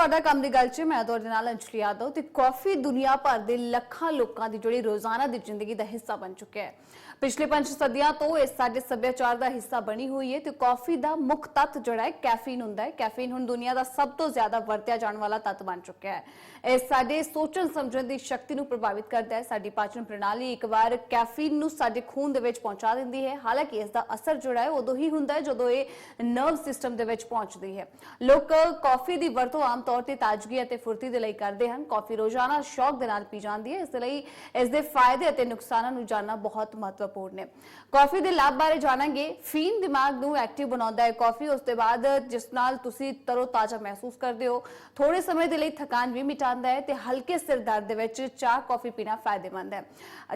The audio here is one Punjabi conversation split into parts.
ਤੁਹਾਡਾ ਕੰਮ ਦੀ ਗੱਲ 'ਚ ਮੈਂ ਤੁਹਾਡੇ ਨਾਲ ਅੰਜਲੀ ਯਾਦਵ ਤੇ ਕਾਫੀ ਦੁਨੀਆ ਭਰ ਦੇ ਲੱਖਾਂ ਲੋਕਾਂ ਦੀ ਜਿਹੜੀ ਰੋਜ਼ਾਨਾ ਦੀ ਜ਼ਿੰਦਗੀ ਦਾ ਹਿੱਸਾ ਬਣ ਚੁੱਕਿਆ ਹੈ। ਪਿਛਲੇ ਪੰਜ ਸਦੀਆਂ ਤੋਂ ਇਹ ਸਾਡੇ ਸੱਭਿਆਚਾਰ ਦਾ ਹਿੱਸਾ ਬਣੀ ਹੋਈ ਹੈ ਤੇ ਕਾਫੀ ਦਾ ਮੁੱਖ ਤੱਤ ਜਿਹੜਾ ਹੈ ਕੈਫੀਨ ਹੁੰਦਾ ਹੈ। ਕੈਫੀਨ ਹੁਣ ਦੁਨੀਆ ਦਾ ਸਭ ਤੋਂ ਜ਼ਿਆਦਾ ਵਰਤਿਆ ਜਾਣ ਵਾਲਾ ਤੱਤ ਬਣ ਚੁੱਕਿਆ ਹੈ। ਇਹ ਸਾਡੇ ਸੋਚਣ ਸਮਝਣ ਦੀ ਸ਼ਕਤੀ ਨੂੰ ਪ੍ਰਭਾਵਿਤ ਕਰਦਾ ਹੈ। ਸਾਡੀ ਪਾਚਨ ਪ੍ਰਣਾਲੀ ਇੱਕ ਵਾਰ ਕੈਫੀਨ ਨੂੰ ਸਾਡੇ ਖੂਨ ਦੇ ਵਿੱਚ ਪਹੁੰਚਾ ਦਿੰਦੀ ਹੈ। ਹਾਲਾਂਕਿ ਇਸ ਦਾ ਅਸਰ ਜਿਹੜਾ ਹੈ ਉਦੋਂ ਹੀ ਹੁੰਦਾ ਹੈ ਜਦੋਂ ਇਹ ਨਰਵ ਸਿਸਟਮ ਦੇ ਵਿੱਚ ਪਹੁੰਚਦੀ ਹੈ। ਲੋਕ ਕਾਫੀ ਦੀ ਵਰਤੋਂ ਆਮ ਤੌਰ ਤੇ ਤਾਜ਼ਗੀ ਅਤੇ ਫੁਰਤੀ ਦੇ ਲਈ ਕਰਦੇ ਹਨ। ਕਾਫੀ ਰੋਜ਼ਾਨਾ ਸ਼ੌਕ ਦੇ ਨਾਲ ਪੀ ਜਾਂਦੀ ਹੈ। ਇਸ ਲਈ ਇਸ ਦੇ ਫਾਇਦੇ ਅਤੇ ਨੁਕਸਾਨਾਂ ਨੂੰ ਜਾਣਨਾ ਬਹੁਤ ਮਹੱਤਵਪੂਰਨ ਹੈ ਕਾਫੀ ਦੇ ਲਾਭ ਬਾਰੇ ਜਾਣਾਂਗੇ। ਫੀਨ ਦਿਮਾਗ ਨੂੰ ਐਕਟਿਵ ਬਣਾਉਂਦਾ ਹੈ ਕਾਫੀ। ਉਸ ਤੋਂ ਬਾਅਦ ਜਿਸ ਨਾਲ ਤੁਸੀਂ ਤਰੋ ਤਾਜ਼ਾ ਮਹਿਸੂਸ ਕਰਦੇ ਹੋ ਥੋੜੇ ਸਮੇਂ ਦੇ ਲਈ ਥਕਾਨ ਵੀ ਮਿਟਾਉਂਦਾ ਹੈ ਤੇ ਹਲਕੇ ਸਿਰ ਦਰਦ ਦੇ ਵਿੱਚ ਚਾਹ, ਕਾਫੀ ਪੀਣਾ ਫਾਇਦੇਮੰਦ ਹੈ।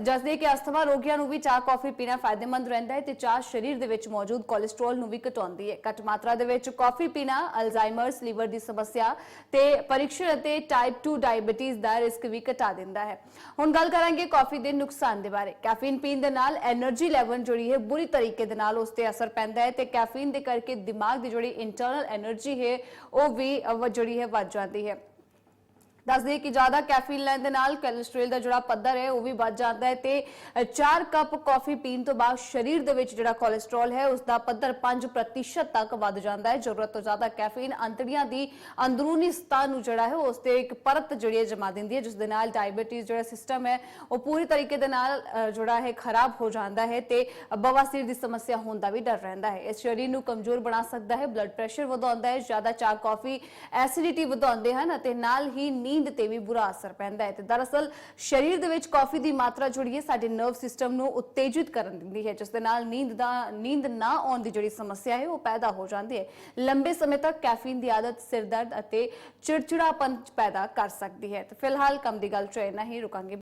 ਜਸਦੇ ਕਿ ਅਸਥਮਾ ਰੋਗੀਆਂ ਨੂੰ ਵੀ ਚਾਹ, ਕਾਫੀ ਪੀਣਾ ਫਾਇਦੇਮੰਦ ਰਹਿੰਦਾ ਹੈ ਤੇ ਚਾਹ ਸਰੀਰ ਦੇ ਵਿੱਚ ਮੌਜੂਦ ਕੋਲੇਸਟ੍ਰੋਲ ਨੂੰ ਵੀ ਘਟਾਉਂਦੀ ਹੈ। ਘੱਟ ਮਾਤਰਾ ਦੇ ਵਿੱਚ ਕਾਫੀ ਪੀਣਾ ਅਲਜ਼ਾਈਮਰਸ ਲੀਵਰ ਦੀ ਸਮੱਸਿਆ ਤੇ ਪਰੀਖਣ ਅਤੇ ਟਾਈਪ 2 ਡਾਇਬੀਟੀਜ਼ ਦਾ ਰਿਸਕ ਵੀ ਘਟਾ ਦਿੰਦਾ ਹੈ। ਹੁਣ ਗੱਲ ਕਰਾਂਗੇ ਕਾਫੀ ਦੇ ਨੁਕਸਾਨ ਦੇ ਬਾਰੇ। ਕੈਫੀਨ ਪੀਣ ਦੇ ਨਾਲ ਐਨਰਜੀ ਲੈਵਲ ਜਿਹੜੀ ਹੈ ਬੁਰੀ ਤਰੀਕੇ ਦੇ ਨਾਲ ਉਸ ਤੇ ਅਸਰ ਪੈਂਦਾ ਹੈ ਤੇ ਕੈਫੀਨ ਦੇ ਕਰਕੇ ਦਿਮਾਗ ਦੀ ਜਿਹੜੀ ਇੰਟਰਨਲ ਐਨਰਜੀ ਹੈ ਉਹ ਵੀ ਜਿਹੜੀ ਹੈ ਵੱਧ ਜਾਂਦੀ ਹੈ। ਦੱਸ ਦਈਏ ਕਿ ਜ਼ਿਆਦਾ ਕੈਫੀਨ ਲੈਣ ਦੇ ਨਾਲ ਕੋਲੇਸਟ੍ਰੋਲ ਦਾ ਜਿਹੜਾ ਪੱਧਰ ਹੈ ਉਹ ਵੀ ਵੱਧ ਜਾਂਦਾ ਹੈ ਤੇ 4 ਕੱਪ ਕਾਫੀ ਪੀਣ ਤੋਂ ਬਾਅਦ ਸਰੀਰ ਦੇ ਵਿੱਚ ਜਿਹੜਾ ਕੋਲੇਸਟ੍ਰੋਲ ਹੈ ਉਸ ਦਾ ਪੱਧਰ 5% ਤੱਕ ਵੱਧ ਜਾਂਦਾ ਹੈ। ਜ਼ਰੂਰਤ ਤੋਂ ਜ਼ਿਆਦਾ ਕੈਫੀਨ ਅੰਤੜੀਆਂ ਦੀ ਅੰਦਰੂਨੀ ਸਤਹ ਨੂੰ ਜਿਹੜਾ ਹੈ ਉਸ ਤੇ ਇੱਕ ਪਰਤ ਜਿਹੜੀ ਹੈ ਜਮਾ ਦਿੰਦੀ ਹੈ, ਜਿਸ ਦੇ ਨਾਲ ਡਾਇਬੀਟੀਜ਼ ਜਿਹੜਾ ਸਿਸਟਮ ਹੈ ਉਹ ਪੂਰੀ ਤਰੀਕੇ ਦੇ ਨਾਲ ਜਿਹੜਾ ਹੈ ਖਰਾਬ ਹੋ ਜਾਂਦਾ ਹੈ ਤੇ ਬਵਾਸੀਰ ਦੀ ਸਮੱਸਿਆ ਹੋਣ ਦਾ ਵੀ ਡਰ ਰਹਿੰਦਾ ਹੈ। ਇਸ ਸਰੀਰ ਨੂੰ ਕਮਜ਼ੋਰ ਬਣਾ ਸਕਦਾ ਹੈ, ਬਲੱਡ ਪ੍ਰੈਸ਼ਰ ਵਧਾਉਂਦਾ ਹੈ, ਜ਼ਿਆਦਾ ਚਾਹ ਕਾਫੀ ਐਸਿਡਿਟੀ ਵਧਾਉਂਦੇ ਹਨ ਅਤੇ ਨਾਲ ਹੀ ਨੀਂਦ ਤੇ ਵੀ ਬੁਰਾ ਅਸਰ ਪੈਂਦਾ ਹੈ ਤੇ ਦਰਅਸਲ ਸਰੀਰ ਦੇ ਵਿੱਚ ਕਾਫੀ ਦੀ ਮਾਤਰਾ ਜਿਹੜੀ ਹੈ ਸਾਡੇ ਨਰਵ ਸਿਸਟਮ ਨੂੰ ਉਤੇਜਿਤ ਕਰਨ ਦਿੰਦੀ ਹੈ, ਜਿਸ ਦੇ ਨਾਲ ਨੀਂਦ ਦਾ, ਨੀਂਦ ਨਾ ਆਉਣ ਦੀ ਜਿਹੜੀ ਸਮੱਸਿਆ ਹੈ ਉਹ ਪੈਦਾ ਹੋ ਜਾਂਦੀ ਹੈ। ਲੰਬੇ ਸਮੇਂ ਤੱਕ ਕੈਫੀਨ ਦੀ ਆਦਤ ਸਿਰ ਦਰਦ ਅਤੇ ਚਿੜਚਿੜਾਪਨ ਪੈਦਾ ਕਰ ਸਕਦੀ ਹੈ। ਤੇ ਫਿਲਹਾਲ ਕੰਮ ਦੀ ਗੱਲ ਚ ਇੰਨਾ ਹੀ, ਰੁਕਾਂਗੇ।